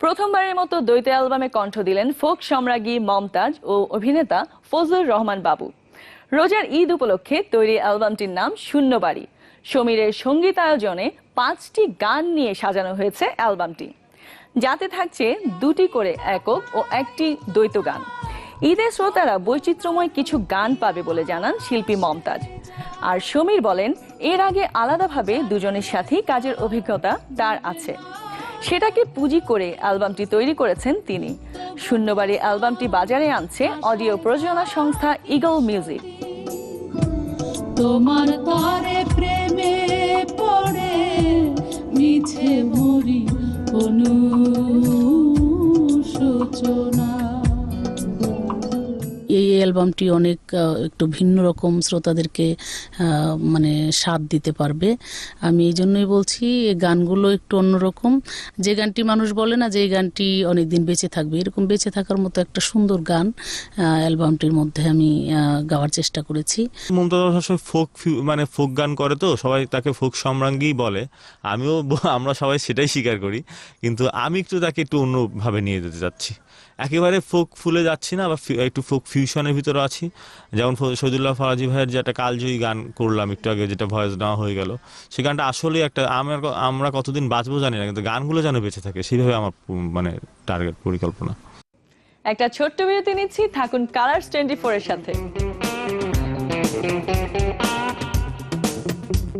প্রথমবারের মতো দ্বৈত অ্যালবামে কণ্ঠ দিলেন ফোক সম্রাজ্ঞী মমতাজ ও অভিনেতা ফজলুর রহমান বাবু। রোজার ঈদ উপলক্ষে তৈরি অ্যালবামটির নাম শূন্যবাড়ি। সমীরের সঙ্গীতায়োজনে পাঁচটি গান নিয়ে সাজানো হয়েছে অ্যালবামটি। যাতে থাকছে দুটি করে একক ও একটি দ্বৈত গান। ঈদের শ্রোতারা বৈচিত্র্যময় কিছু গান পাবে বলে জানান শিল্পী মমতাজ। আর সমীর বলেন, এর আগে আলাদাভাবে দুজনের সাথেই কাজের অভিজ্ঞতা তার আছে। সেটাকে পুঁজি করে অ্যালবামটি তৈরি করেছেন তিনি। শূন্যবাড়ি অ্যালবামটি বাজারে আনছে অডিও প্রযোজনা সংস্থা ইগল মিউজিক। তোমার তরে প্রেমে পড়ে মিছে মরি অনুশোচনা। এই অ্যালবামটি অনেক একটু ভিন্ন রকম শ্রোতাদেরকে মানে স্বাদ দিতে পারবে। আমি এই জন্যই বলছি গানগুলো একটু অন্যরকম যে গানটি মানুষ বলে না যে এই গানটি অনেক দিন বেঁচে থাকবে, এরকম বেঁচে থাকার মতো একটা সুন্দর গান অ্যালবামটির মধ্যে আমি গাওয়ার চেষ্টা করেছি। ফোক মানে ফোক গান করে তো, সবাই তাকে ফোক সম্রাঙ্গী বলে। আমিও আমরা সবাই সেটাই স্বীকার করি। কিন্তু আমি একটু তাকে একটু অন্যভাবে নিয়ে যেতে চাচ্ছি। একেবারে ফোক ফুলে যাচ্ছি না, বা একটু ফোক ফিউশনের ভিতরে আছি। যেমন শহীদুল্লাহ ফরাজি ভাইয়ের যে একটা কালজয়ী গান করলাম একটু আগে, যেটা ভয়েস নেওয়া হয়ে গেল সেই গানটা আসলেই একটা, আমার আমরা কতদিন বাঁচবো জানি না, কিন্তু গানগুলো যেন বেঁচে থাকে, সেইভাবে আমার মানে টার্গেট পরিকল্পনা। একটা ছোট্ট বিরতি নিচ্ছি, থাকুন কালার্স টোয়েন্টি ফোর এর সাথে।